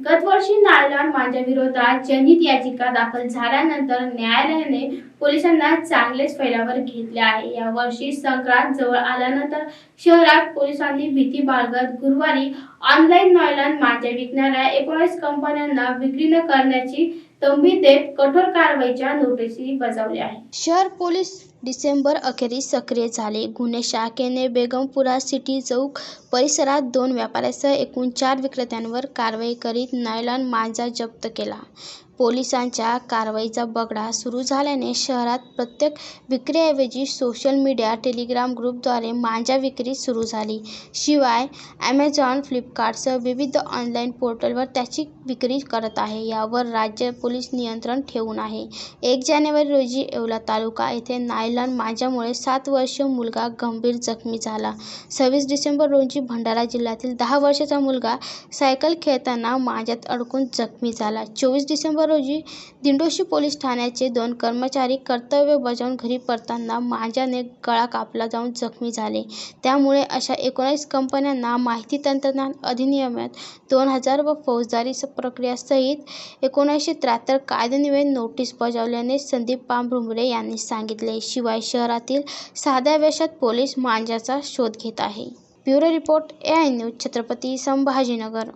गतवर्षी नायलॉन मांजाविरोधात जनहित याचिका दाखल झाल्यानंतर न्यायालयाने पोलिसांना चांगलेच फैलावर घेतले आहे. या वर्षी संक्रांत जवळ आल्यानंतर शहरात पोलिसांनी भीती बाळगत गुरुवारी ऑनलाईन नायलॉन मांजा विकणाऱ्या एकोणीस कंपन्यांना विक्री न करण्याची तंबी देत कठोर कारवाईच्या नोटीसी बजावल्या आहे शहर पोलीस डिसेंबर अखेरीस सक्रिय झाले. गुन्हे शाखेने बेगमपुरा सिटी चौक परिसरात दोन व्यापाऱ्यासह एकूण चार विक्रेत्यांवर कारवाई करीत नायलॉन मांजा जप्त केला. पोलिसांच्या कारवाईचा बगडा सुरू झाल्याने शहरात प्रत्येक विक्रीऐवजी सोशल मीडिया टेलिग्राम ग्रुपद्वारे मांजा विक्री सुरू झाली. शिवाय ॲमेझॉन फ्लिपकार्टसह विविध ऑनलाईन पोर्टलवर त्याची विक्री करत आहे. यावर राज्य पोलीस नियंत्रण ठेवून आहे. एक जानेवारी रोजी येवला तालुका येथे नायलॉन मांजामुळे सात वर्षीय मुलगा गंभीर जखमी झाला. सव्वीस डिसेंबर रोजी भंडारा जिल्ह्यातील दहा वर्षाचा मुलगा सायकल खेळताना मांजात अडकून जखमी झाला. चोवीस डिसेंबर रोजी दिंडोशी पोलीस ठाण्याचे दोन कर्मचारी कर्तव्य बजावून घरी परतताना मांजाने गळा कापला जाऊन जखमी झाले. त्यामुळे अशा एकोणीस कंपन्यांना माहिती तंत्रज्ञान अधिनियमात दोन हजार व फौजदारी प्रक्रियासहित एकोणीसशे त्र्याहत्तर कायद्यान्वये नोटीस बजावल्याने संदीप पांभुंबरे यांनी सांगितले. शिवाय शहरातील साध्या वेशात पोलीस मांजाचा शोध घेत आहे. Bureau report A I news Chhatrapati Sambhajinagar.